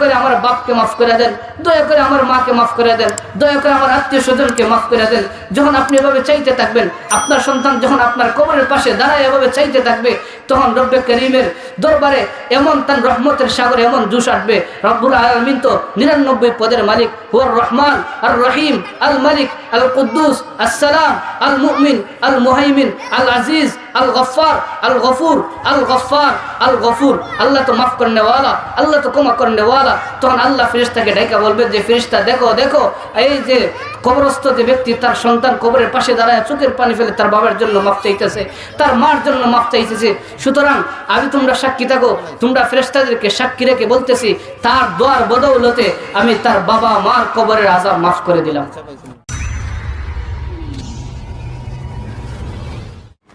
করে আমার বাপকে মাফ করে দেন, দয়া করে আমার মাকে মাফ করে দেন, দয়া করে আমার আত্মীয় স্বজনকে মাফ করে দেন। যখন আপনি এভাবে চাইতে থাকবেন, আপনার সন্তান যখন আপনার কবরের পাশে দাঁড়ায় এভাবে চাইতে থাকবে, তখন রব্বে করিমের দরবারে এমন তার রহমতের সাগরে এমন জুস আসবে, রব্বুল আলমিন তো নিরানব্বই পদের মালিক, হুয়ার রহমান, আর রহিম, আল মালিক আল কুদ্দুস আসসালাম আল মুমিন আল মুহাইমিন আল আজিজ আল গফার আল গফুর আল গফার আল গফুর আল্লাহ তো মাফ করনে ওয়ালা আল্লাহ তো ক্ষমা করনে ওয়ালা তখন আল্লাহ ফেরিস্তাকে ডেকে বলবে যে ফেরিস্তা দেখো দেখো, এই যে কবরস্থ যে ব্যক্তি, তার সন্তান কবরের পাশে দাঁড়ায়, চোখের পানি ফেলে তার বাবার জন্য মাফ চাইতেছে, তার মার জন্য মাফ চাইতেছে। সুতরাং আমি তোমরা সাক্ষী থাকো, তোমরা ফেরেস্তাদেরকে সাক্ষী রেখে বলতেছি, তার দোয়ার বদৌলতে আমি তার বাবা মার কবরের আজাব মাফ করে দিলাম।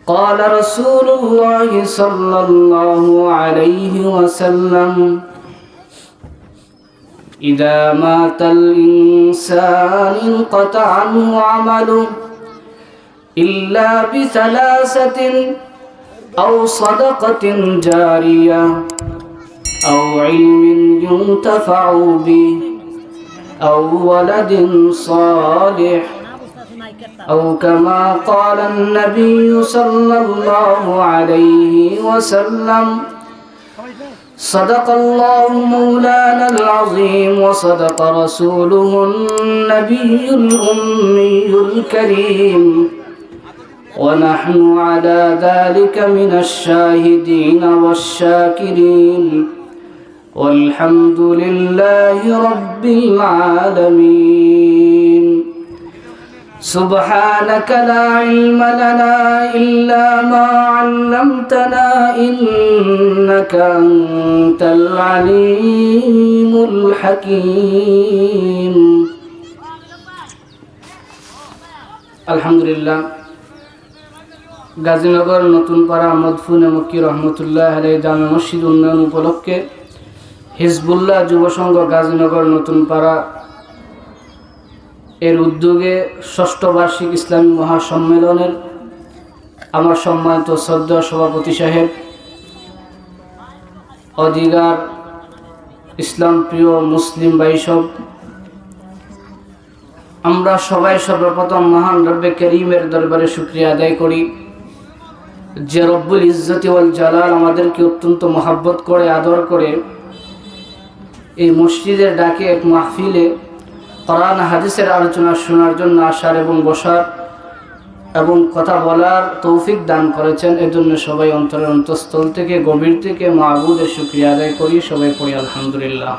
قال رسول الله صلى الله عليه وسلم إذا مات الإنسان انقطع عنه عمله إلا بثلاثة أو صدقة جارية أو علم ينتفع به أو ولد صالح. أو كما قال النبي صلى الله عليه وسلم صدق الله مولانا العظيم وصدق رسوله النبي الأمي الكريم. ونحن على ذلك من الشاهدين والشاكرين. والحمد لله رب العالمين. سبحانك لا علم لنا إلا ما علمتنا إنك أنت العليم الحكيم الحمد لله গাজীনগর নতুন পাড়া মদফুনে মক্কি রহমতুল্লাহ আলাই জামে মসজিদ উন্নয়ন উপলক্ষে হিজবুল্লাহ যুব সংঘ গাজীনগর নতুন পাড়া এর উদ্যোগে ষষ্ঠ বার্ষিক ইসলামী মহাসম্মেলনের আমার সম্মানিত শ্রদ্ধা সভাপতি সাহেব, অধিকার, ইসলাম প্রিয় মুসলিম বাইসব আমরা সবাই সর্বপ্রথম মহান রব্বে করিমের দরবারে শুক্রিয়া আদায় করি। যে রব্বুল ইজ্জতি ওয়াল জালাল আমাদেরকে অত্যন্ত মহাব্বত করে, আদর করে এই মসজিদের ডাকে এক মাহফিলে কোরআন, হাদিসের আলোচনা শোনার জন্য আসার এবং বসার এবং কথা বলার তৌফিক দান করেছেন। এজন্য সবাই অন্তরের অন্তঃস্থল থেকে, গভীর থেকে মাহবুদের শুক্রিয়া আদায় করি। সবাই পড়ি, আলহামদুলিল্লাহ।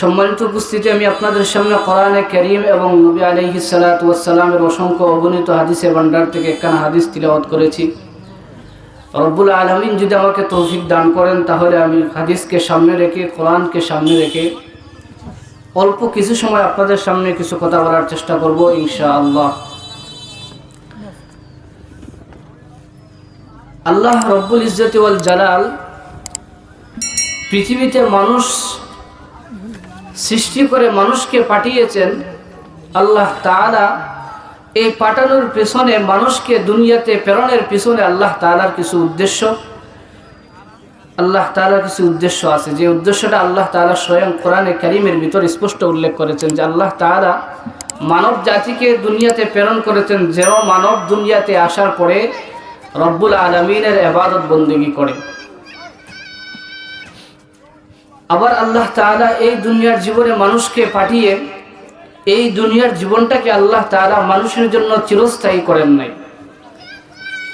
সম্মানিত উপস্থিতি, আমি আপনাদের সামনে কোরআনে করিম এবং নবী আলহি সালাতামের অসংখ্য অগণিত হাদিসের ভান্ডার থেকে একখানা হাদিস তিলাওয়াত করেছি। রব্বুল আলমিন যদি আমাকে তৌফিক দান করেন, তাহলে আমি হাদিসকে সামনে রেখে, কোরআনকে সামনে রেখে অল্প কিছু সময় আপনাদের সামনে কিছু কথা বলার চেষ্টা করব ইনশা আল্লাহ আল্লাহ রব্বুল ইজ্জত ওয়াল জালাল পৃথিবীতে মানুষ সৃষ্টি করে মানুষকে পাঠিয়েছেন। আল্লাহ তাআলা এই পাঠানোর পেছনে মানুষকে দুনিয়াতে প্রেরণের পেছনে আল্লাহ তাআলার কিছু উদ্দেশ্য। আল্লাহ তাআলার কিছু উদ্দেশ্য আছে। যে উদ্দেশ্যটা আল্লাহ তালা স্বয়ং কোরআনে কারিমের ভিতর স্পষ্ট উল্লেখ করেছেন যে আল্লাহ তাআলা মানব জাতিকে দুনিয়াতে প্রেরণ করেছেন যেন মানব দুনিয়াতে আসার পরে রব্বুল আলমিনের এবাদত বন্দেগী করে। আবার আল্লাহ তাআলা এই দুনিয়ার জীবনে মানুষকে পাঠিয়ে এই দুনিয়ার জীবনটাকে আল্লাহ তাআলা মানুষের জন্য চিরস্থায়ী করেন নাই।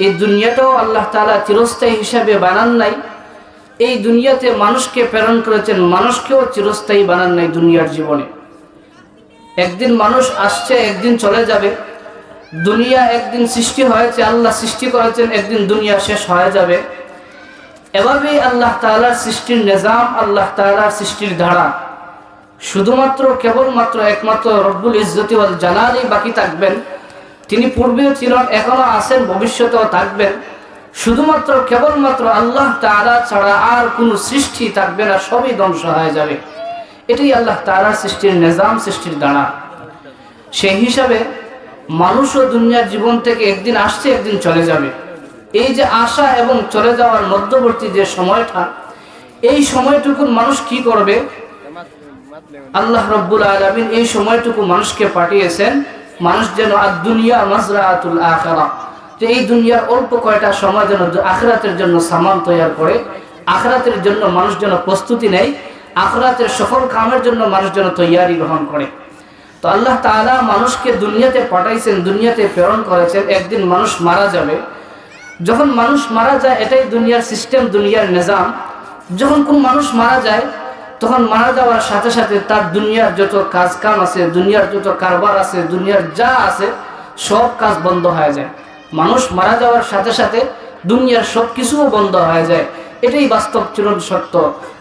এই দুনিয়াটাও আল্লাহ তালা চিরস্থায়ী হিসাবে বানান নাই। এই দুনিয়াতে মানুষকে প্রেরণ করেছেন, মানুষকেও চিরস্থায়ী বানান নাই দুনিয়ার জীবনে। একদিন মানুষ আসছে, একদিন চলে যাবে। দুনিয়া একদিন সৃষ্টি হয়েছে, আল্লাহ সৃষ্টি করেছেন, একদিন দুনিয়া শেষ হয়ে যাবে। এভাবেই আল্লাহ তালার সৃষ্টির নিজাম, আল্লাহ তালার সৃষ্টির ধারা। শুধুমাত্র, কেবলমাত্র একমাত্র রব্বুল ইজ্জতি জালালই বাকি থাকবেন। তিনি পূর্বেও ছিলেন, এখনও আছেন, ভবিষ্যতেও থাকবেন। শুধুমাত্র কেবলমাত্র আল্লাহ তালা ছাড়া আর কোনো সৃষ্টি থাকবে না, সবই ধ্বংস হয়ে যাবে। এটাই আল্লাহ তালার সৃষ্টির নিজাম, সৃষ্টির দাঁড়া। সেই হিসাবে মানুষও দুনিয়ার জীবন থেকে একদিন আসছে, একদিন চলে যাবে। এই যে আসা এবং চলে যাওয়ার মধ্যবর্তী যে সময়টা, এই সময়টুকু মানুষ কি করবে? আল্লাহ রব্বুল আলমিন এই সময়টুকু মানুষকে পাঠিয়েছেন, মানুষ যেন আর দুনিয়া মাজরাতুল আখরা যে এই দুনিয়ার অল্প কয়টা সময় যেন আখরাতের জন্য সামান তৈরি করে, আখরাতের জন্য মানুষ যেন প্রস্তুতি নেয়, আখরাতের সফল কামের জন্য মানুষ যেন তৈয়ারি গ্রহণ করে। তো আল্লাহ তাআলা মানুষকে দুনিয়াতে পাঠাইছেন, দুনিয়াতে প্রেরণ করেছেন, একদিন মানুষ মারা যাবে। যখন মানুষ মারা যায়, এটাই দুনিয়ার সিস্টেম, দুনিয়ার নিজাম। যখন কোন মানুষ মারা যায়, তখন মারা যাওয়ার সাথে সাথে তার দুনিয়ার যত কাজ কাম আছে, দুনিয়ার যত কারবার আছে, দুনিয়ার যা আছে, সব কাজ বন্ধ হয়ে যায়। মানুষ মারা যাওয়ার সাথে সাথে দুনিয়ার সব কিছুও বন্ধ হয়ে যায়। এটাই বাস্তব চিরন সত্য।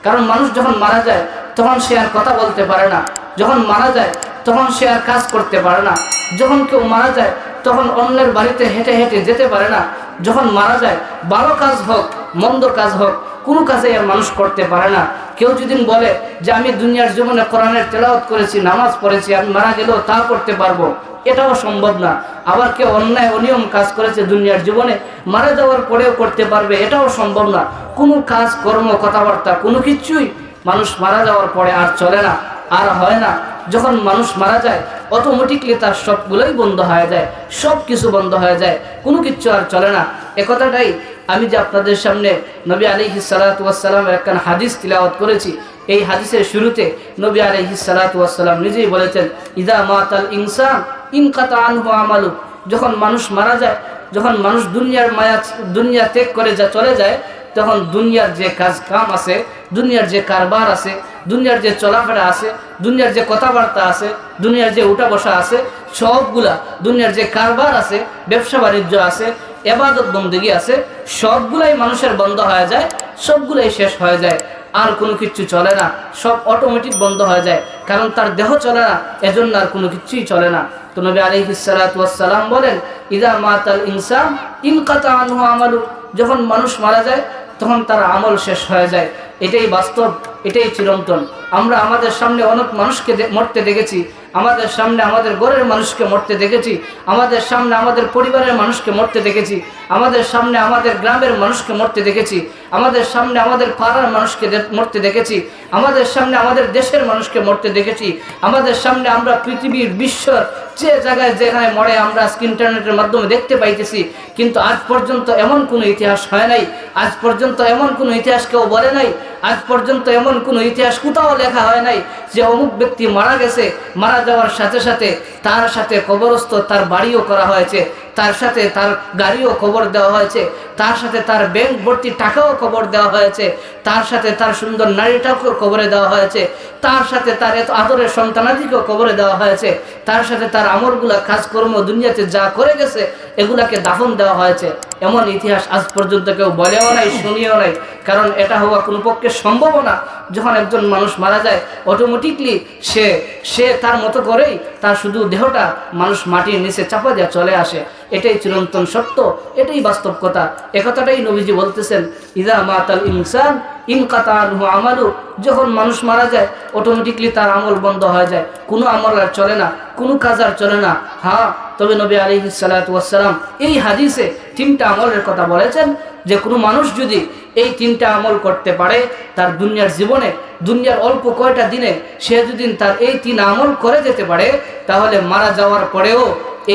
কারণ মানুষ যখন মারা যায়, তখন সে আর কথা বলতে পারে না। যখন মারা যায়, তখন সে আর কাজ করতে পারে না। যখন কেউ মারা যায় তখন অন্যের বাড়িতে হেঁটে হেঁটে যেতে পারে না। যখন মারা যায়, ভালো কাজ হোক, মন্দ কাজ হোক, কোনো কাজে আর মানুষ করতে পারে না। কেউ যদি বলে যে, আমি দুনিয়ার জীবনে কোরআনের তেলাওত করেছি, নামাজ পড়েছি, আমি মারা গেলেও তা করতে পারব। এটাও সম্ভব না। আবার কেউ অন্যায় অনিয়ম কাজ করেছে দুনিয়ার জীবনে, মারা যাওয়ার পরেও করতে পারবে, এটাও সম্ভব না। কোনো কাজ, কর্ম, কথাবার্তা, কোনো কিছুই মানুষ মারা যাওয়ার পরে আর চলে না, আর হয় না। যখন মানুষ মারা যায়, অটোমেটিকলি তার সবগুলোই বন্ধ হয়ে যায় সব কিছু বন্ধ হয়ে যায়, কোনো কিছু আর চলে না। একথাটাই আমি যে আপনাদের সামনে নবী আলিহি সালাতামের একখান হাদিস তিলাওয়াত করেছি, এই হাদিসের শুরুতে নবী আলিহি সালাতাম নিজেই বলেছেন, ইদা মাতাল ইনসান ইনকাতা আনহু আমালু যখন মানুষ মারা যায়, যখন মানুষ দুনিয়ার মায়া, দুনিয়া ত্যাগ করে যা চলে যায়, তখন দুনিয়ার যে কাজ কাম আছে, দুনিয়ার যে কারবার আছে, দুনিয়ার যে চলাফেরা আছে, দুনিয়ার যে কথাবার্তা আছে, দুনিয়ার যে উঠা বসা আছে, সবগুলা দুনিয়ার যে কারবার আছে, ব্যবসা বাণিজ্য আছে, এবাদত বন্দী আছে, সবগুলাই মানুষের বন্ধ হয়ে যায়, সবগুলাই শেষ হয়ে যায়। আর কোনো কিছু চলে না। সব অটোমেটিক বন্ধ হয়ে যায়। কারণ তার দেহ চলে না, এজন্য আর কোনো কিছুই চলে না। তো নবী আলী আলহিসাল্লাম বলেন, ইদা মাতাল ইনসাম ইনকাতা আনহু আমালু যখন মানুষ মারা যায়, তখন তার আমল শেষ হয়ে যায়। এটাই বাস্তব, এটাই চিরন্তন। আমরা আমাদের সামনে অনেক মানুষকে মরতে দেখেছি, আমাদের সামনে আমাদের ঘরের মানুষকে মরতে দেখেছি, আমাদের সামনে আমাদের পরিবারের মানুষকে মরতে দেখেছি, আমাদের সামনে আমাদের গ্রামের মানুষকে মরতে দেখেছি, আমাদের সামনে আমাদের পাড়ার মানুষকে মরতে দেখেছি, আমাদের সামনে আমাদের দেশের মানুষকে মরতে দেখেছি, আমাদের সামনে আমরা পৃথিবীর বিশ্বর যে জায়গায় যেখানে মরে আমরা আজকে ইন্টারনেটের মাধ্যমে দেখতে পাইতেছি, কিন্তু আজ পর্যন্ত এমন কোনো ইতিহাস হয় নাই, আজ পর্যন্ত এমন কোনো ইতিহাস কেউ বলে নাই আজ পর্যন্ত এমন কোনো ইতিহাস কোথাও লেখা হয় নাই যে অমুক ব্যক্তি মারা গেছে, মারা যাওয়ার সাথে সাথে তার সাথে কবরস্থ তার বাড়িও করা হয়েছে, তার সাথে তার গাড়িও খবর দেওয়া হয়েছে, তার সাথে তার ব্যাংক ভর্তি টাকাও খবর দেওয়া হয়েছে, তার সাথে তার সুন্দর নারীটাকেও কবরে দেওয়া হয়েছে, তার সাথে তার এত আদরের সন্তানাদিকেও কবরে দেওয়া হয়েছে, তার সাথে তার আমলগুলা, কাজকর্ম, দুনিয়াতে যা করে গেছে, এগুলাকে দাফন দেওয়া হয়েছে। এমন ইতিহাস আজ পর্যন্ত কেউ বলেও নাই, শুনিও নাই, কারণ এটা হওয়া কোনো পক্ষে সম্ভব না যখন একজন মানুষ মারা যায় অটোমেটিকলি সে সে তার মতো করেই তার শুধু দেহটা মানুষ মাটির নিচে চাপা দেওয়া চলে আসে। এটাই চিরন্তন সত্য, এটাই বাস্তব কথা। একথাটাই নবীজি বলতেছেন, ইদা মাতাল ইনসান ইনকাতা আনহু আমালু। যখন মানুষ মারা যায় অটোমেটিকলি তার আমল বন্ধ হয়ে যায়। কোনো আমল আর চলে না, কোনো কাজ আর চলে না। হ্যাঁ তবে নবী আলী সালাতাম এই হাদিসে তিনটা আমলের কথা বলেছেন। যে কোনো মানুষ যদি এই তিনটা আমল করতে পারে, তার দুনিয়ার জীবনে, দুনিয়ার অল্প কয়টা দিনে সে যদি তার এই তিন আমল করে যেতে পারে, তাহলে মারা যাওয়ার পরেও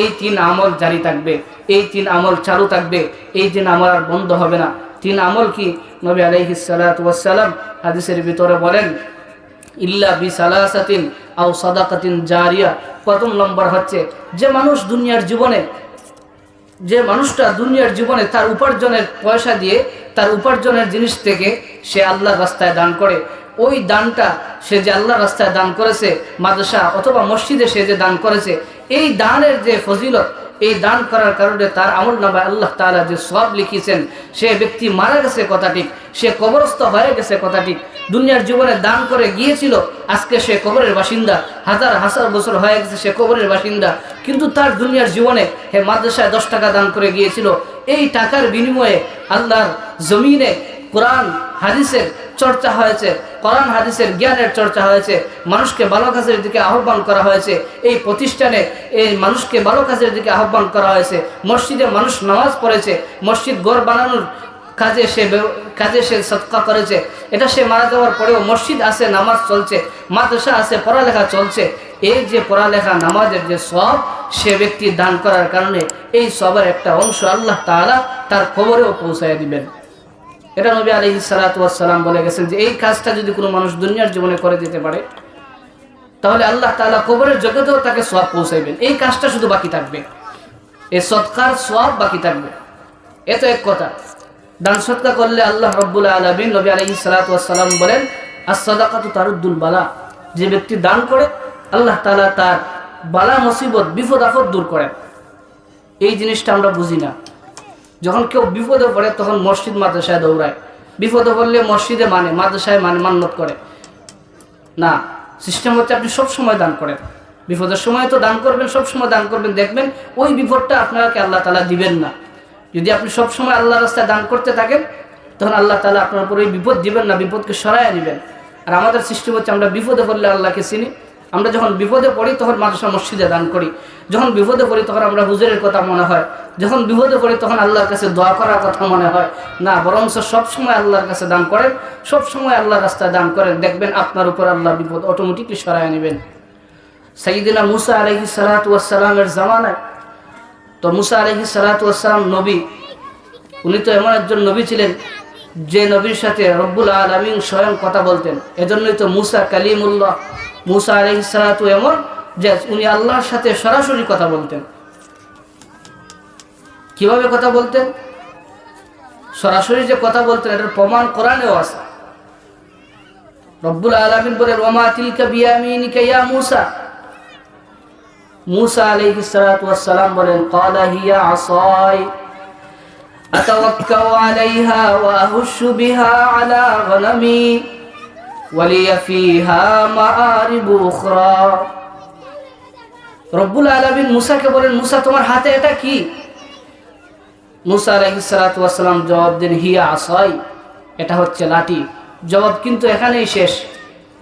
এই তিন আমল জারি থাকবে, এই তিন আমল চালু থাকবে, এই তিন আমল আর বন্ধ হবে না। তিন আমল কি? নবী আলহিসাল্লাম হাদিসের ভিতরে বলেন, ইল্লা বি সালাসাতিন আও সাদাকাতিন জারিয়া। প্রথম নম্বর হচ্ছে, যে মানুষ দুনিয়ার জীবনে যে মানুষটা দুনিয়ার জীবনে তার উপার্জনের পয়সা দিয়ে তার উপার্জনের জিনিস থেকে সে আল্লাহ রাস্তায় দান করে। ওই দানটা সে যে আল্লাহ রাস্তায় দান করেছে, মাদ্রাসা অথবা মসজিদে সে যে দান করেছে, এই দানের যে ফজিলত এই দান করার কারণে তার আমল নামায় আল্লাহ তালা যে সব লিখিয়েছেন, সে ব্যক্তি মারা গেছে কথাটি সে কবরস্থ হয়ে গেছে কথাটি দুনিয়ার জীবনে দান করে গিয়েছিল, আজকে সে কবরের বাসিন্দা, হাজার হাজার বছর হয়ে গেছে সে কবরের বাসিন্দা, কিন্তু তার দুনিয়ার জীবনে হে মাদ্রাসায় দশ টাকা দান করে গিয়েছিল, এই টাকার বিনিময়ে আল্লাহর জমিনে কোরআন, হাদিসের চর্চা হয়েছে, কোরআন, হাদিসের জ্ঞানের চর্চা হয়েছে, মানুষকে ভালো কাজের দিকে আহ্বান করা হয়েছে, এই প্রতিষ্ঠানে এই মানুষকে ভালো কাজের দিকে আহ্বান করা হয়েছে, মসজিদে মানুষ নামাজ পড়েছে, মসজিদ গড় বানানোর কাজে সে কাজে সে সৎকা করেছে, এটা সে মারা যাওয়ার পরেও মসজিদ আছে, নামাজ চলছে, মাদ্রাসা আছে, পড়ালেখা চলছে, এই যে পড়ালেখা, নামাজের যে সব সে ব্যক্তি দান করার কারণে এই সবের একটা অংশ আল্লাহ তাআলা তার খবরেও পৌঁছায় দিবেন। এটা নবী আলী সালাতাম বলে গেছেন যে, এই কাজটা যদি কোনো মানুষ দুনিয়ার জীবনে করে দিতে পারে, তাহলে আল্লাহ তাআলা কবরের জগতেও তাকে সব পৌঁছাইবেন। এই কাজটা শুধু বাকি থাকবে। এই সৎকার সব বাকি থাকবে। এ তো এক কথা। দান সৎকার করলে আল্লাহ রব্বুল আলমিন নবী আলহি সালাতাম বলেন আর সদাকাতু তারুদ্দুল বালা। যে ব্যক্তি দান করে, আল্লাহ তাআলা তার বালা মুসিবত বিপদ আপদ দূর করেন। এই জিনিসটা আমরা বুঝি না। যখন কেউ বিপদে পড়ে, তখন মসজিদ মাদ্রাসায় দৌড়ায়। বিপদে পড়লে মসজিদে মানে মাদ্রাসায় মানে মান্যত করে। না সিস্টেম হচ্ছে আপনি সব সময় দান করেন। বিপদের সময় তো দান করবেন সব সময় দান করবেন। দেখবেন ওই বিপদটা আপনাকে আল্লাহ তালা দিবেন না। যদি আপনি সব সময় আল্লাহ রাস্তায় দান করতে থাকেন, তখন আল্লাহ তালা আপনার উপর ওই বিপদ দিবেন না, বিপদকে সরাইয়া নেবেন আর আমাদের সিস্টেম হচ্ছে আমরা বিপদে পড়লে আল্লাহকে চিনি। আমরা যখন বিপদে পড়ি, তখন মাদ্রাসা মসজিদে দান করি। যখন বিপদে পড়ি, তখন আমরা হুজুরের কথা মনে হয়। যখন বিপদে পড়ি, তখন আল্লাহর কাছে দোয়া করার কথা মনে হয়। না বরং সব সময় আল্লাহর কাছে দান করেন, সবসময় আল্লাহর রাস্তায় দান করেন। দেখবেন আপনার উপর আল্লাহ বিপদ অটোমেটিকলি সরাই নেবেন। সাইদিনা মুসা আলহি সালাতামের জামানায়, তো মুসা আলহি সালাতাম নবী, উনি তো এমন একজন নবী ছিলেন, যে নবীর সাথে রব্বুল আলমিন স্বয়ং কথা বলতেন। এজন্যই তো মুসা কালিমুল্লাহ মুসা আলহ ইসালাত এমন যে উনি আল্লাহর সাথে সরাসরি কথা বলতেন। কীভাবে কথা বলতেন? সরাসরি যে কথা বলতেন, এটার প্রমাণ করানেও আছে। রব্বুল আলমিন বলে রমা তিলকা বিয়ামিনিকা মুসা? মুসা আলাইহি সালাতু বলেন, ক্বালা হিয়া আসাই, আতাওয়াক্কাউ আলাইহা ওয়া আহুশু বিহা ولي فيها مآرب أخرى রব্বুল আলমিন মুসাকে বলেন মুসা তোমার হাতে এটা কি মুসা আলহিসালাম জবাব দেন হিয়া আসাই এটা হচ্ছে লাঠি জবাব কিন্তু এখানেই শেষ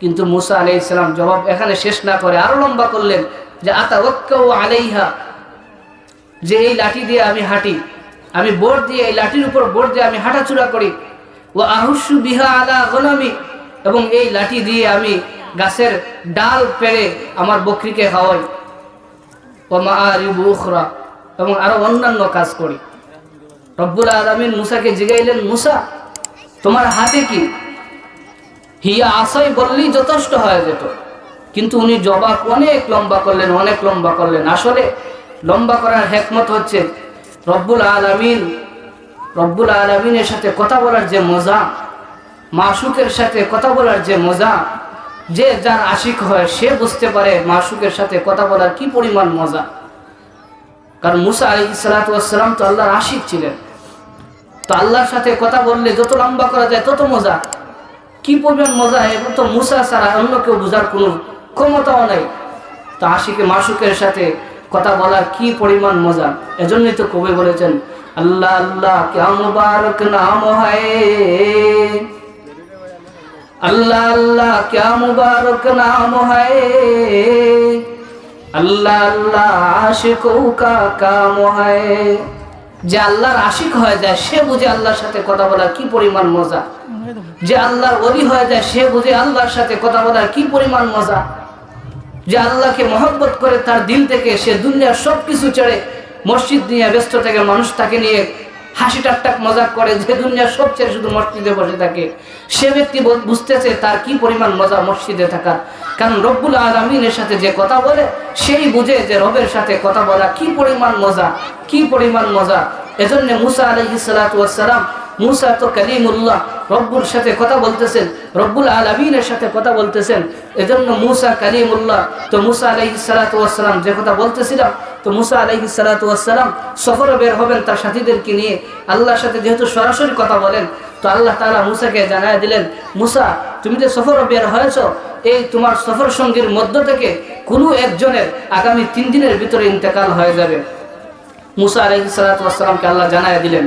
কিন্তু মুসা আলি ইসলাম জবাব এখানে শেষ না করে আরো লম্বা করলেন যে আতা ওক্কা ও আলাইহা যে এই লাঠি দিয়ে আমি হাঁটি আমি বোর্ড দিয়ে এই লাঠির উপর বোর্ড দিয়ে আমি হাঁটাচুরা করি ও আহুসু বিহা আলা গলামি এবং এই লাঠি দিয়ে আমি গাছের ডাল পেড়ে আমার বকরিকে খাওয়াই। ও মা আরিবু উখরা, এবং আরও অন্যান্য কাজ করি। রব্বুল আলমিন মুসাকে জিগাইলেন, মুসা, তোমার হাতে কি? হিয়া আশাই বললেই যথেষ্ট হয়ে যেত, কিন্তু উনি জবাব অনেক লম্বা করলেন, অনেক লম্বা করলেন। আসলে লম্বা করার হেকমত হচ্ছে রব্বুল আলমিন, রব্বুল আলমিনের সাথে কথা বলার যে মজা মাসুকের সাথে কথা বলার যে মজা, যে যার আশিক হয়, সে বুঝতে পারে মাসুকের সাথে কথা বলার কি পরিমাণ মজা। কারণ মুসা আলী সালাতাম তো আল্লাহর আশিক ছিলেন। তো আল্লাহর সাথে কথা বললে যত লম্বা করা যায়, তত মজা। কি পরিমাণ মজা এবং তো মুসা ছাড়া অন্য কেউ বোঝার কোনো ক্ষমতাও নাই। তো আশিকে মাসুকের সাথে কথা বলার কি পরিমাণ মজা, এজন্যই তো কবি বলেছেন, আল্লাহ আল্লাহ মুবারক নাম হয়। अल्लाह अल्लाह क्या मुबारक नाम है আল্লাহ আল্লাহ আশিকও কা কাম হয় যে আল্লাহর আশিক হয়ে যায় সে বুঝে আল্লাহর সাথে কথা বলার কি পরিমাণ মজা যে আল্লাহর অলি হয়ে যায় সে বুঝে আল্লাহর সাথে কথা বলার কি পরিমাণ মজা যে আল্লাহকে মহব্বত করে তার দিল থেকে সে দুনিয়ার সব কিছু ছেড়ে মসজিদ নিয়ে ব্যস্ত থেকে মানুষ তাকে নিয়ে হাসি টাকটাক মজাক করে, যে দুনিয়া সব ছেড়ে শুধু মসজিদে বসে থাকে। সে ব্যক্তি বুঝতেছে তার কি পরিমাণ মজা মসজিদে থাকার। কারণ রব্বুল আলমিনের সাথে যে কথা বলে, সেই বুঝে যে রবের সাথে কথা বলা কি পরিমাণ মজা, কি পরিমাণ মজা। এজন্য মুসা আলহি সালাম মুসা তো কালিমুল্লাহ, রব্বুর সাথে কথা বলতেছেন, রব্বুল আলমিনের সাথে কথা বলতেছেন। এজন্য মুসা কালিমুল্লাহ, তো মুসা আলহি সালাতাম যে কথা বলতেছিলাম, তো মুসা আলহি সালাতাম সফরে বের হবেন তার সাথীদেরকে নিয়ে। আল্লাহর সাথে যেহেতু সরাসরি কথা বলেন, তো আল্লাহ তালা মুসাকে জানায় দিলেন, মুসা, তুমি যে সফর বের হয়েছ, এই তোমার সফর সঙ্গীর মধ্য থেকে কোনো একজনের আগামী তিন দিনের ভিতরে ইন্তেকাল হয়ে যাবে। মুসা আলহি সালাতামকে আল্লাহ জানায় দিলেন।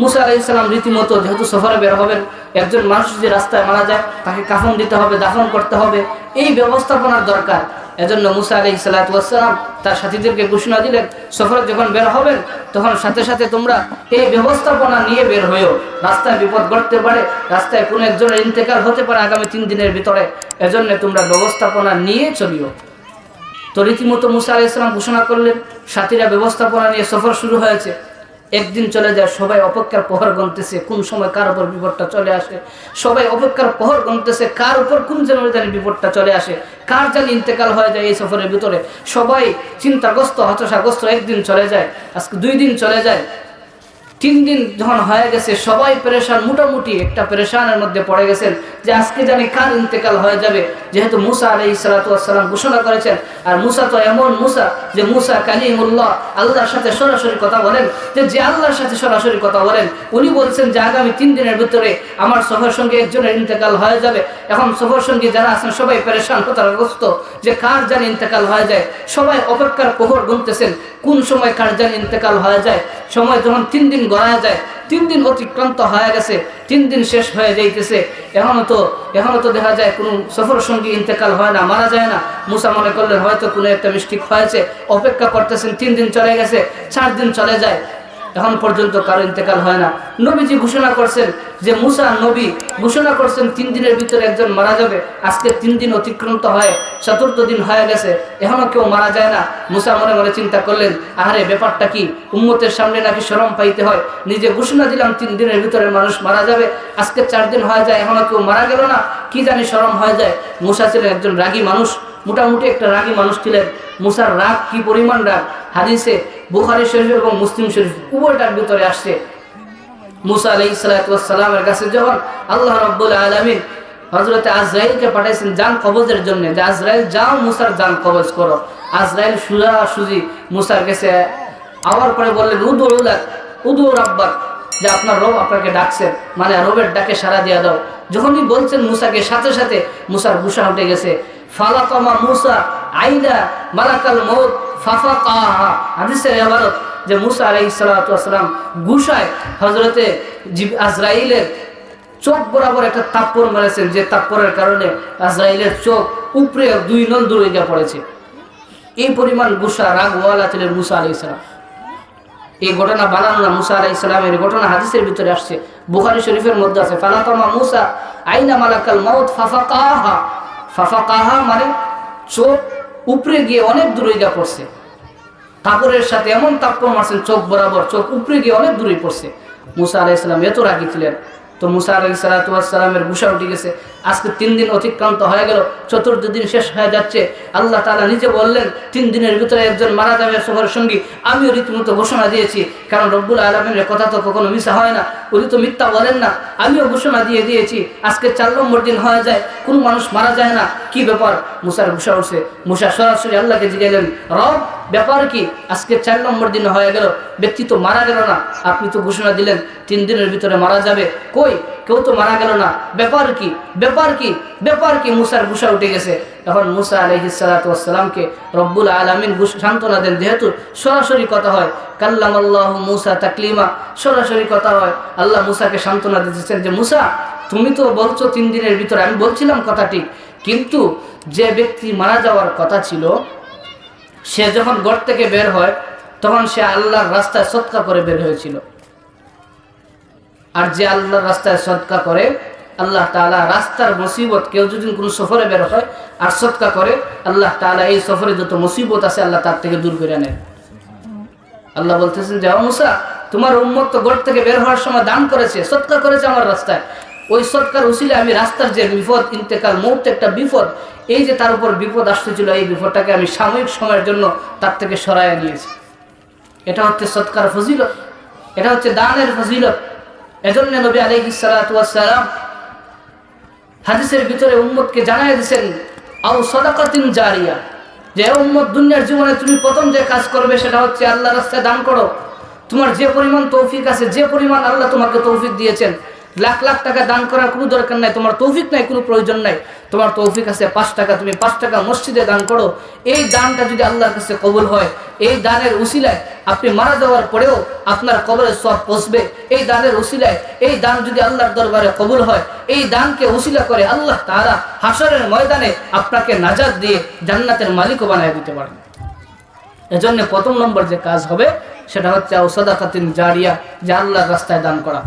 মুসা আলহি সাল্লাম রীতিমতো যেহেতু সফরে বের হবেন, একজন মানুষ যে রাস্তায় মারা যায়, তাকে কাফন দিতে হবে, দাফন করতে হবে, এই ব্যবস্থাপনার দরকার। এজন্য মুসা আলাই সালাতাম তার সাথীদেরকে ঘোষণা দিলেন, সফরে যখন বের হবেন, তখন সাথে সাথে তোমরা এই ব্যবস্থাপনা নিয়ে বের হয়েও রাস্তায় বিপদ ঘটতে পারে, রাস্তায় কোনো একজনের ইন্তেকাল হতে পারে আগামী তিন দিনের ভিতরে, এজন্য তোমরা ব্যবস্থাপনা নিয়ে চলিও। তো রীতিমতো মুসা আলাই ইসলাম ঘোষণা করলেন, সাথীরা ব্যবস্থাপনা নিয়ে সফর শুরু হয়েছে। একদিন চলে যায়, সবাই অপেক্ষার পহর গণতেছে কোন সময় কার উপর বিপদটা চলে আসে? সবাই অপেক্ষার পহর গণতেছে কার উপর কোন যেন জানি বিপদটা চলে আসে? কার জানি ইন্তেকাল হয়ে যায় এই সফরের ভিতরে? সবাই চিন্তাগ্রস্ত, হতাশাগ্রস্ত, একদিন চলে যায়, আজকে দুই দিন চলে যায় তিন দিন যখন হয়ে গেছে, সবাই পেরেশান, মোটামুটি একটা পেরেশানের মধ্যে পড়ে গেছেন যে আজকে জানি কার ইন্তেকাল হয়ে যাবে। যেহেতু মুসা আলাই সালাতাম ঘোষণা করেছেন, আর মুসা তো এমন মুসা যে মুসা কালিমুল্লাহ, আল্লাহর সাথে সরাসরি কথা বলেন, যে যে আল্লাহর সাথে সরাসরি কথা বলেন, উনি বলছেন যে আগামী তিন দিনের ভিতরে আমার সফর সঙ্গে একজনের ইন্তেকাল হয়ে যাবে। এখন সফর সঙ্গে যারা আছেন, সবাই পেরেশান হতারগ্রস্ত যে কার জানি ইন্তেকাল হয়ে যায়। সবাই অপেক্ষার প্রহর গুনতেছেন। কোন সময় কার জানি ইন্তেকাল হয়ে যায়? সময় যখন তিন দিন গড়া যায়, তিন দিন অতিক্রান্ত হয়ে গেছে, তিন দিন শেষ হয়ে যাইতেছে। এখনও তো এখনও তো দেখা যায় কোনো সফর সঙ্গী ইন্তেকাল হয় না, মারা যায় না। মুসা মনে করলেন হয়তো কোনো একটা মিষ্টি হয়েছে, অপেক্ষা করতেছেন, তিন দিন চলে গেছে, চার দিন চলে যায়। এখন পর্যন্ত কারও ইন্তেকাল হয় না। নবীজি ঘোষণা করছেন যে, মুসা নবী ঘোষণা করছেন তিন দিনের ভিতরে একজন মারা যাবে। আজকে তিন দিন অতিক্রান্ত হয়, চতুর্থ দিন হয়ে গেছে এখনও কেউ মারা যায় না। মুসা মনে মনে চিন্তা করলেন, আহারে, ব্যাপারটা কি? উম্মতের সামনে নাকি সরম পাইতে হয়। নিজে ঘোষণা দিলাম, তিন দিনের ভিতরে মানুষ মারা যাবে। আজকে চার দিন হয়ে যায় এখনও কেউ মারা গেল না। কি জানি সরম হয়ে যায়। মুসা ছিলেন একজন রাগী মানুষ, মোটামুটি একটা রাগী মানুষ ছিলেন। মুসার রাগ কি পরিমাণ রাগ? হাদিসে বুখারি শরীফ এবং মুসলিম শরীফ উভয়টার ভিতরে আসছে। মুসা আলাই সালাতামের কাছে যখন আল্লাহ রব্বুল আলমিন হজরতে আজরাইলকে পাঠাইছেন যান কবজের জন্য, যে আজরাইল, যাও মুসার যান কবজ করো। আজরাইল সুজা সুজি মুসার কাছে আবার পরে বললেন, উদু উলাক, উদু রাব্বাক, যে আপনার রব আপনাকে ডাকছেন মানে রবের ডাকে সারা দিয়া দাও। যখনই বলছেন মুসাকে, সাথে সাথে মুসার গুসা উঠে গেছে। ফালাতমা মুসা আইদা মালাকাল মৌত ফাফা কাহা হাদিসের এবারত যে মুসা আলাই সালাতাম গুসায় হজরতে আজরাইলের চোখ বরাবর একটা তাপ্পর মেরেছেন, যে তাপ্পরের কারণে আজরাইলের চোখ উপরে দুই নল দূরে গিয়ে পড়েছে। এই পরিমাণ গুসা রাগ ওয়ালা ছিলেন মুসা আলাই সালাম। এই ঘটনা বানানো না মুসা আলাই সালামের, ঘটনা হাদিসের ভিতরে আসছে। বুখারি শরীফের মধ্যে আছে, ফালাতমা মুসা আইনা মালাকাল মৌত ফাফা কাহা ফাফা কাহা মানে চোখ উপরে গিয়ে অনেক দূরে গিয়ে পড়ছে। কাপড়ের সাথে এমন তাপ্পর মারছেন চোখ বরাবর, চোখ উপরে গিয়ে অনেক দূরে পড়ছে। মুসা আলাইসালাম এত রাগি ছিলেন। তো মুসা আলাই সালাতামের গুসা উঠে গেছে। আজকে তিন দিন অতিক্রান্ত হয়ে গেল, চতুর্থ দিন শেষ হয়ে যাচ্ছে। আল্লাহ তালা নিজে বললেন, তিন দিনের ভিতরে একজন মারা যাবে সবার সঙ্গী। আমিও রীতিমতো ঘোষণা দিয়েছি, কারণ রব্বুল আলমের কথা তো কখনো মিশা হয় না, উনি তো মিথ্যা বলেন না। আমিও ঘোষণা দিয়ে দিয়েছি, আজকে চার নম্বর দিন হয়ে যায়, কোনো মানুষ মারা যায় না। কি ব্যাপার? মুসার ঘুষা উঠছে। মুসা সরাসরি আল্লাহকে জিজ্ঞাসলেন রব, ব্যাপার কি? আজকে চার নম্বর দিন হয়ে গেল, ব্যক্তি তো মারা গেল না। আপনি তো ঘোষণা দিলেন, তিন দিনের ভিতরে মারা যাবে। কই? কেউ তো মারা গেল না। ব্যাপার কি? ব্যাপার কি? ব্যাপার কি? মুসার ঘুষা উঠে গেছে। তখন মুসা আলহিসালামকে রব্বুল আলমিন সান্ত্বনা দেন, যেহেতু সরাসরি কথা হয় কাল্লাম আল্লাহ মুসা তাকলিমা, সরাসরি কথা হয়, আল্লাহ মুসাকে সান্ত্বনা দিতেছেন যে, মুসা, তুমি তো বলছো তিন দিনের ভিতরে, আমি বলছিলাম কথাটি কিন্তু যে ব্যক্তি মারা যাওয়ার কথা ছিল, সে যখন গড় থেকে বের হয়, তখন সে আল্লাহর রাস্তায় সৎকা করে বের হয়েছিল। আর যে আল্লাহর রাস্তায় সৎকা করে, আল্লাহ তালা রাস্তার মুসিবত, কেউ যদি কোনো সফরে বের হয় আর সৎকা করে, আল্লাহ তালা এই সফরে যত মুসিবত আছে আল্লাহ তার থেকে দূর করে নেন আল্লাহ বলতেছেন যে মুসা, তোমার উন্মত গড় থেকে বের হওয়ার সময় দান করেছে সৎকার করেছে আমার রাস্তায়। ওই সৎকার উসিলে আমি রাস্তার যে বিপদ, ইন্তেকাল মুহূর্তে একটা বিপদ, এই যে তার উপর বিপদ আসতেছিল, এই বিপদটাকে আমি সাময়িক সময়ের জন্য তার থেকে সরাইয়া নিয়েছি। এটা হচ্ছে সৎকার ফজিলত। এটা হচ্ছে দানের ফজিলত। এজন্য নবী আলহি সালাম হাদিসের ভিতরে উম্মতকে জানাই দিয়েছেন, আও সদাকাতিন জারিয়া যে উম্মত, দুনিয়ার জীবনে তুমি প্রথম যে কাজ করবে সেটা হচ্ছে আল্লাহ রাস্তায় দান করো। তোমার যে পরিমাণ তৌফিক আছে, যে পরিমাণ আল্লাহ তোমাকে তৌফিক দিয়েছেন লাখ লাখ টাকা দান করার কোনো দরকার নাই, তোমার তৌফিক নাই, কোনো প্রয়োজন নাই। তোমার তৌফিক আছে পাঁচ টাকা, তুমি পাঁচ টাকা মসজিদে দান করো। এই দানটা যদি আল্লাহর কাছে কবুল হয়, এই দানের উসিলায় আপনি মারা যাওয়ার পরেও আপনার কবরে সব পৌঁছবে। এই দানের উসিলায়, এই দান যদি আল্লাহর দরবারে কবুল হয়, এই দানকে উসিলা করে আল্লাহ তারা হাসরের ময়দানে আপনাকে নাজাদ দিয়ে জান্নাতের মালিকও বানিয়ে দিতে পারেন এজন্য প্রথম নম্বর যে কাজ হবে, সেটা হচ্ছে ওসাদাকাতিন জারিয়া, যে আল্লাহর রাস্তায় দান করা।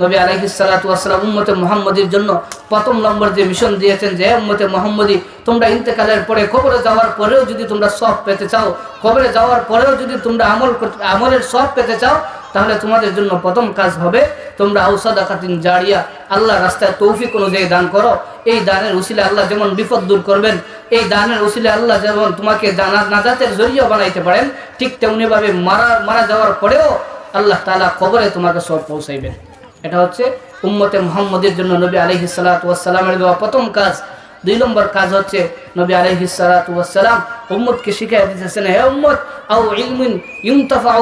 নবী আলহি সালাতাম উম্মতে মোহাম্মদীর জন্য প্রথম নম্বর যে মিশন দিয়েছেন যে উম্মতে মোহাম্মদী, তোমরা ইন্তেকালের পরে কবরে যাওয়ার পরেও যদি তোমরা সব পেতে চাও, কবরে যাওয়ার পরেও যদি তোমরা আমল আমলের সব পেতে চাও, তাহলে তোমাদের জন্য প্রথম কাজ হবে তোমরা আউসাদাকাতিন জারিয়া আল্লাহ রাস্তায় তৌফিক অনুযায়ী দান করো। এই দানের উসিলে আল্লাহ যেমন বিপদ দূর করবেন, এই দানের উসিলে আল্লাহ যেমন তোমাকে জানা, নাজাতের জরিয়া বানাইতে পারেন, ঠিক তেমনিভাবে মারা মারা যাওয়ার পরেও আল্লাহ তালা কবরে তোমাকে সব পৌঁছাইবেন। এটা হচ্ছে উম্মতে মোহাম্মদের জন্য নবী আলহি সালাতামের দেওয়া প্রথম কাজ। দুই নম্বর কাজ হচ্ছে নবী আলহি সালাতাম উম্মদকে শিখাই দিতেছেন, হে উম্মত, আউ ইলমিন ইমতফা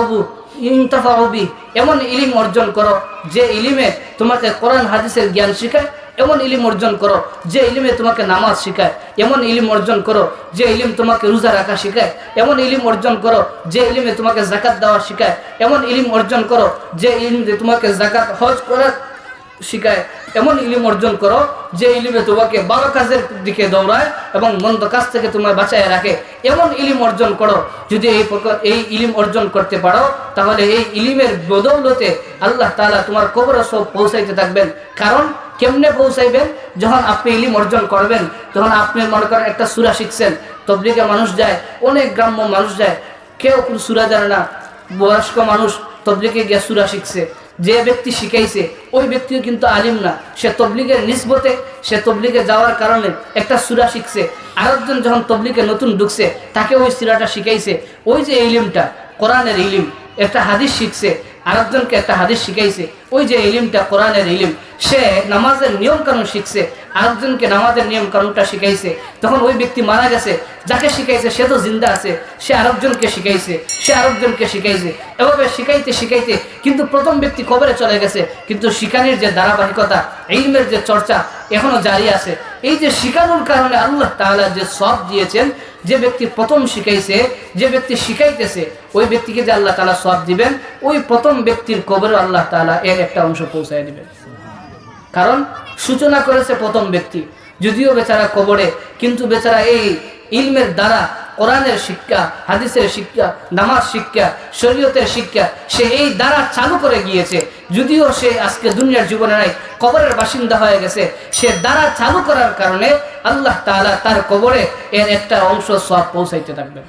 ইউমতাফাউবি এমন ইলিম অর্জন করো, যে ইলিমে তোমাকে কোরআন, হাদিসের জ্ঞান শিখায় এমন ইলিম অর্জন করো, যে ইলিমে তোমাকে নামাজ শেখায়। এমন ইলিম অর্জন করো, যে ইলিম তোমাকে রোজা রাখা শেখায়। এমন ইলিম অর্জন করো, যে ইলিমে তোমাকে জাকাত দেওয়া শেখায়। এমন ইলিম অর্জন করো, যে ইলিম তোমাকে জাকাত হজ করার শিখায়। এমন ইলিম অর্জন করো যে ইলিমে তোমাকে ভালো কাজের দিকে দৌড়ায় এবং মন্দ কাজ থেকে তোমায় বাঁচায় রাখে। এমন ইলিম অর্জন করো, যদি এই প্রকার এই ইলিম অর্জন করতে পারো, তাহলে এই ইলিমের বদৌলতে আল্লাহ তালা তোমার কবরে সব পৌঁছাইতে থাকবেন। কারণ কেমনে পৌঁছাইবেন? যখন আপনি ইলিম অর্জন করবেন তখন আপনি মনে করেন একটা সুরা শিখছেন, তবলিগে মানুষ যায়, অনেক গ্রাম্য মানুষ যায়, কেউ কোনো সুরা জানে না, বয়স্ক মানুষ তবলিগে গিয়ে সুরা শিখছে। যে ব্যক্তি শিখাইছে, ওই ব্যক্তিও কিন্তু আলিম না। সে তবলিগের নিসবতে, সে তবলিগে যাওয়ার কারণে একটা সুরা শিখছে। আরেকজন যখন তবলিগে নতুন ঢুকছে, তাকে ওই সুরাটা শিখাইছে। ওই যে ইলিমটা, কোরআনের ইলিম, একটা হাদিস শিখছে। আরেকজনকে একটা হাদিস শিখাইছে। ওই যে ইলিমটা কোরআনের ইলিম, সে নামাজের নিয়ম কানুন শিখছে, আরেকজনকে নামাজের নিয়ম কানুনটা শিখাইছে। তখন ওই ব্যক্তি মারা গেছে, যাকে শিখাইছে সে তো জিন্দা আছে, সে আরেকজনকে শিখাইছে, সে আরেকজনকে শিখাইছে। এভাবে শিখাইতে শিখাইতে কিন্তু প্রথম ব্যক্তি কবরে চলে গেছে, কিন্তু শিখানির যে ধারাবাহিকতা, ইলমের যে চর্চা এখনও জারি আছে। এই যে শিখানোর কারণে আল্লাহ তাআলা যে সব দিয়েছেন যে ব্যক্তি প্রথম শিখাইছে, যে ব্যক্তি শিখাইতেছে, ওই ব্যক্তিকে যে আল্লাহ তালা সব দিবেন, ওই প্রথম ব্যক্তির কবরে আল্লাহ তালা এর একটা অংশ পৌঁছায় দিবেন। কারণ সূচনা করেছে প্রথম ব্যক্তি। যদিও বেচারা কবরে, কিন্তু বেচারা এই ইলমের দ্বারা, কোরআনের শিক্ষা, হাদিসের শিক্ষা, নামাজ শিক্ষা, শরীয়তের শিক্ষা, সে এই দ্বারা চালু করে গিয়েছে। যদিও সে আজকে দুনিয়ার জীবনে নাই, কবরের বাসিন্দা হয়ে গেছে। সে দ্বারা চালু করার কারণে আল্লাহ তালা তার কবরে এর একটা অংশ সব পৌঁছাইতে থাকবে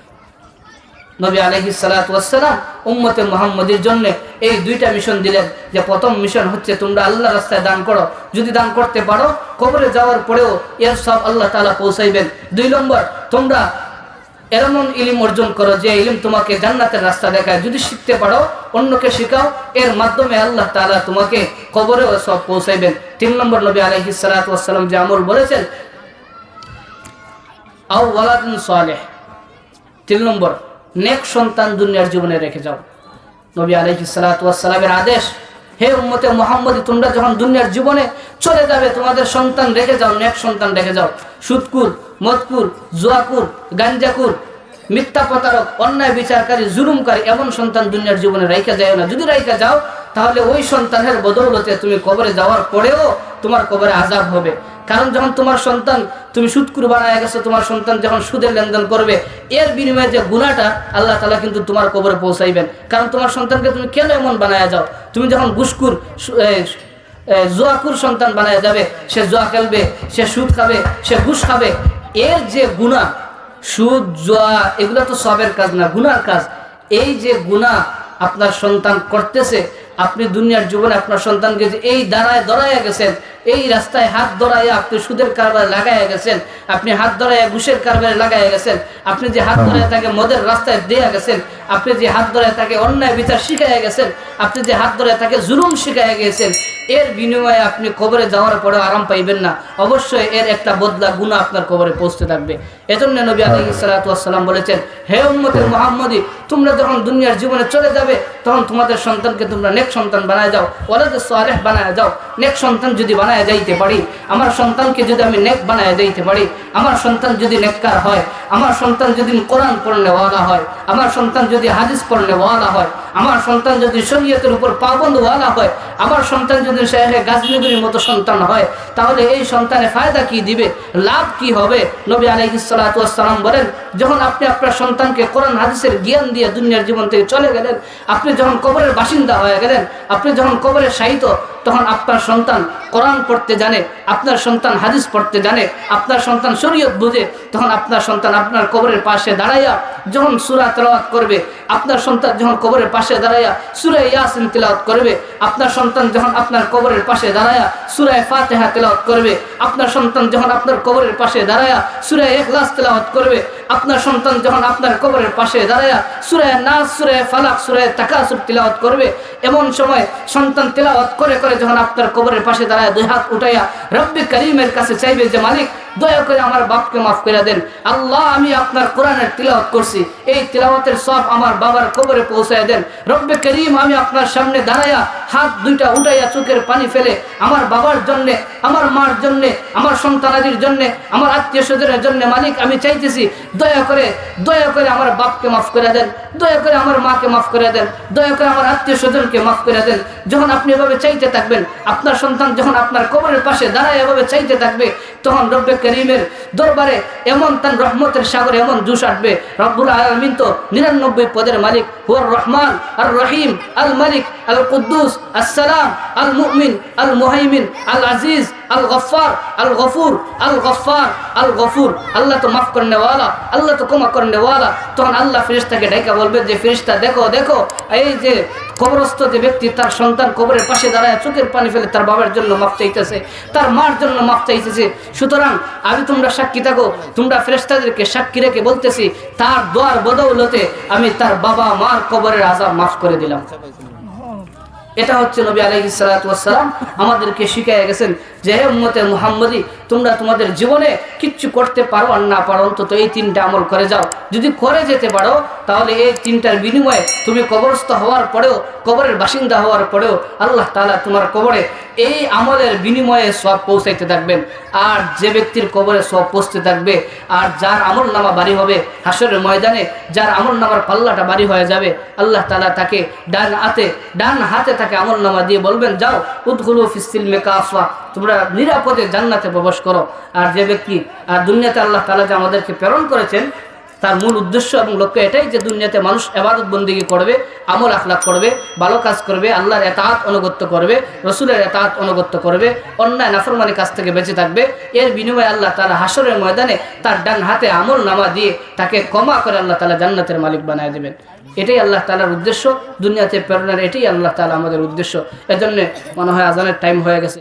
নবী আলহি সালাতাম উম্মতে মোহাম্মদের জন্য এই দুইটা মিশন দিলেন। যে প্রথম মিশন হচ্ছে তোমরা আল্লাহ রাস্তায় দান করো, যদি দান করতে পারো, কবরে যাওয়ার পরেও এর সব আল্লাহ তালা পৌঁছাইবেন। দুই নম্বর, তোমরা এমন ইলিম অর্জন করো যে ইলিম তোমাকে জান্নাতের রাস্তা দেখায়। যদি শিখতে পারো, অন্যকে শেখাও, এর মাধ্যমে আল্লাহ তালা তোমাকে কবরেও সব পৌঁছাইবেন। তিন নম্বর, নবী আলহি সালাতাম যে আমল বলেছেন আউ ওয়ালাদিন সালেহ। তিন নম্বর নেক সন্তান দুনিয়ার জীবনে রেখে যাও। নবী আলহি সালাতামের আদেশ, হে উম্মতে মোহাম্মদ, তোমরা যখন দুনিয়ার জীবনে চলে যাবে, তোমাদের সন্তান রেখে যাও, নেক সন্তান রেখে যাও। সুদকুর মদকুর, জোয়াকুর, গাঞ্জাকুর, মিথ্যা প্রতারক, অন্যায় বিচারকারী, জুলুমকারী এমন সন্তান দুনিয়ার জীবনে রাইখা যায় না। যদি রাইখা যাও, তাহলে ওই সন্তানের বদৌলতে তুমি কবরে যাওয়ার পরেও তোমার কবরে আজাব হবে। কারণ যখন তোমার সন্তান, তুমি সুদকুর বানায় গেছো, তোমার সন্তান যখন সুদের লেনদেন করবে, এর বিনিময়ে যে গুণাটা আল্লাহ তালা কিন্তু তোমার কবরে পৌঁছাইবেন। কারণ তোমার সন্তানকে তুমি কেন এমন বানায় যাও? তুমি যখন গুসকুর জোয়াকুর সন্তান বানায় যাবে, সে জোয়া খেলবে, সে সুদ খাবে, সে ঘুষ খাবে, এর যে গুণা সুদ, জোয়া, এগুলো তো সবের কাজ না গুনার কাজ। এই যে গুণা আপনার সন্তান করতেছে আপনি দুনিয়ার জীবনে আপনার সন্তানকে যে এই দাঁড়ায় দড়াইয়া গেছেন, এই রাস্তায় হাত ধরাইয়া আপনি সুদের কারবারে লাগাইয়া গেছেন, আপনি হাত ধরাইয়া ঘুষের কারবারে লাগাইয়া গেছেন, আপনি যে হাত ধরাইয়া তাকে মদের রাস্তায় দেয়া গেছেন, আপনি যে হাত ধরে তাকে অন্যায় বিচার শিখাইয়া গেছেন, আপনি যে হাত ধরে তাকে জুলুম শিখাইয়া গেছেন এর বিনিময়ে আপনি কবরে যাওয়ার পরে আরাম পাইবেন না। অবশ্যই এর একটা বদলা গুণা আপনার কবরে পৌঁছতে থাকবে। এজন্য নবী আলী সালাতাম বলেছেন, হে উম্মতের মোহাম্মদী, তোমরা যখন দুনিয়ার জীবনে চলে যাবে, তখন তোমাদের সন্তানকে তোমরা নেক সন্তান বানায় যাও ওলাদ সোয়ালেহ বানায় যাও। নেক সন্তান যদি বানায় যাইতে পারি, আমার সন্তানকে যদি আমি নেক বানায় যাইতে পারি, আমার সন্তান যদি নেককার হয়, আমার সন্তান যদি কোরআন পড়লে ওয়ালা হয়, আমার সন্তান যদি হাদিস পড়লে ওয়ালা হয় আমার সন্তান যদি শরীয়তের উপর পাবন্দ ওয়ালা হয়, আমার সন্তান যদি শেখে গাজনগরীর মতো সন্তান হয়, তাহলে এই সন্তানে ফায়দা কি দিবে? লাভ কি হবে? নবী আলাইসালাম বলেন, যখন আপনি আপনার সন্তানকে কোরআন, হাদিসের জ্ঞান দিয়ে দুনিয়ার জীবন থেকে চলে গেলেন, আপনি যখন কবরের বাসিন্দা হয়ে গেলেন, আপনি যখন কবরের সাহিত্য তখন আপনার সন্তান কোরআন পড়তে জানে, আপনার সন্তান হাদিস পড়তে জানে, আপনার সন্তান শরীয়ত বুঝে, তখন আপনার সন্তান আপনার কবরের পাশে দাঁড়াইয়া যখন সুরা তেলাওয়াত করবে, আপনার সন্তান যখন কবরের পাশে দাঁড়াইয়া সুরে ইয়াসিন তেলাওয়াত করবে আপনার সন্তান যখন আপনার কবরের পাশে দাঁড়াইয়া সুরায় ফাতেহা তেলাওয়াত করবে, আপনার সন্তান যখন আপনার কবরের পাশে দাঁড়াইয়া সুরায় এখলাস তেলাওয়াত করবে, আপনার সন্তান যখন আপনার কবরের পাশে দাঁড়াইয়া সুরায় নাস, সুরায় ফালাক, সুরায় তাকাসুর তেলাওয়াত করবে, এমন সময় সন্তান তেলাওয়াত করে করে যখন আপনার কবরের পাশে দাঁড়ায় দুই হাত উঠাইয়া রব্বি করিমের কাছে চাইবে যে, মালিক দয়া করে আমার বাপকে মাফ করে দেন। আল্লাহ, আমি আপনার কোরআনের তিলাওয়াত করছি। এই তিলাওয়াতের সব আমার বাবার কবরে পৌঁছায় দেন। রব্বে করিম, আমি আপনার সামনে দাঁড়াইয়া হাত দুইটা উঠাইয়া চোখের পানি ফেলে আমার বাবার জন্যে, আমার মার জন্যে, আমার সন্তানাদির জন্যে, আমার আত্মীয় স্বজনের জন্য মালিক আমি চাইতেছি। দয়া করে দয়া করে আমার বাপকে মাফ করে দেন। দয়া করে আমার মাকে মাফ করে দেন। দয়া করে আমার আত্মীয় স্বজনকে মাফ করে দেন। যখন আপনি এভাবে চাইতে থাকবেন, আপনার সন্তান যখন আপনার কবরের পাশে দাঁড়ায় এভাবে চাইতে থাকবে, তখন রব্বে করিমের দরবারে এমন তার রহমতের সাগরে এমন জুস আসবে। রব্বুল আলমিন তো নিরানব্বই পদের মালিক। হুয়ার রহমান, আর রহিম, আল মালিক, আল কুদ্দুস, আসসালাম, আল মুমিন, আল মোহাইমিন, আল আজিজ। আল গফার আল গফুর আল গফার আল গফুর আল্লাহ তো মাফ করনে আল্লাহ তো ক্ষমা করনে তখন আল্লাহ ফেরিস্তাকে ডেকে বলবে যে ফেরিস্তা দেখো দেখো, এই যে কবরস্থ যে ব্যক্তি, তার সন্তান কবরের পাশে দাঁড়ায়, চোখের পানি ফেলে তার বাবার জন্য মাফ চাইতেছে, তার মার জন্য মাফ চাইতেছে। সুতরাং আমি তোমরা সাক্ষী থাকো, তোমরা ফেরেস্তাদেরকে সাক্ষী রেখে বলতেছি, তার দোয়ার বদৌলতে আমি তার বাবা মার কবরের আজাব মাফ করে দিলাম। এটা হচ্ছে নবী আলহি সালাতাম আমাদেরকে শিখাই গেছেন যে হে উম্মতে মুহাম্মদি, তোমরা তোমাদের জীবনে কিচ্ছু করতে পারো আর না পারো, অন্তত এই তিনটা আমল করে যাও। যদি করে যেতে পারো, তাহলে এই তিনটার বিনিময়ে তুমি কবরস্থ হওয়ার পরেও, কবরের বাসিন্দা হওয়ার পরেও আল্লাহ তালা তোমার কবরে এই আমলের বিনিময়ে সব পৌঁছাইতে থাকবেন। আর যে ব্যক্তির কবরে সব পৌঁছতে থাকবে, আর যার আমল নামা বাড়ি হবে হাসরের ময়দানে, যার আমল নামার পাল্লাটা বাড়ি হয়ে যাবে, আল্লাহ তালা তাকে ডান হাতে ডান হাতে তাকে আমল নামা দিয়ে বলবেন, যাও উদ্গুলো ফিসিল মেকা আফা তোমরা নিরাপদে জান্নাতে প্রবেশ করো। আর যে ব্যক্তি, আর দুনিয়াতে আল্লাহ তালা যে আমাদেরকে প্রেরণ করেছেন তার মূল উদ্দেশ্য এবং লক্ষ্য এটাই যে দুনিয়াতে মানুষ এবাদত বন্দিগি করবে, আমল আখলাক করবে, ভালো কাজ করবে, আল্লাহর এতাহাত অনুগত্য করবে, রসুলের এতাহাত অনুগত্য করবে, অন্যায় নাফরমানি কাছ থেকে বেঁচে থাকবে। এর বিনিময়ে আল্লাহ তালা হাসরের ময়দানে তার ডান হাতে আমল নামা দিয়ে তাকে ক্ষমা করে আল্লাহ তালা জান্নাতের মালিক বানায় দেবেন। এটাই আল্লাহ তালার উদ্দেশ্য। দুনিয়াতে প্রেরণার এটাই আল্লাহ তালা আমাদের উদ্দেশ্য। এজন্য মনে হয় আজানের টাইম হয়ে গেছে।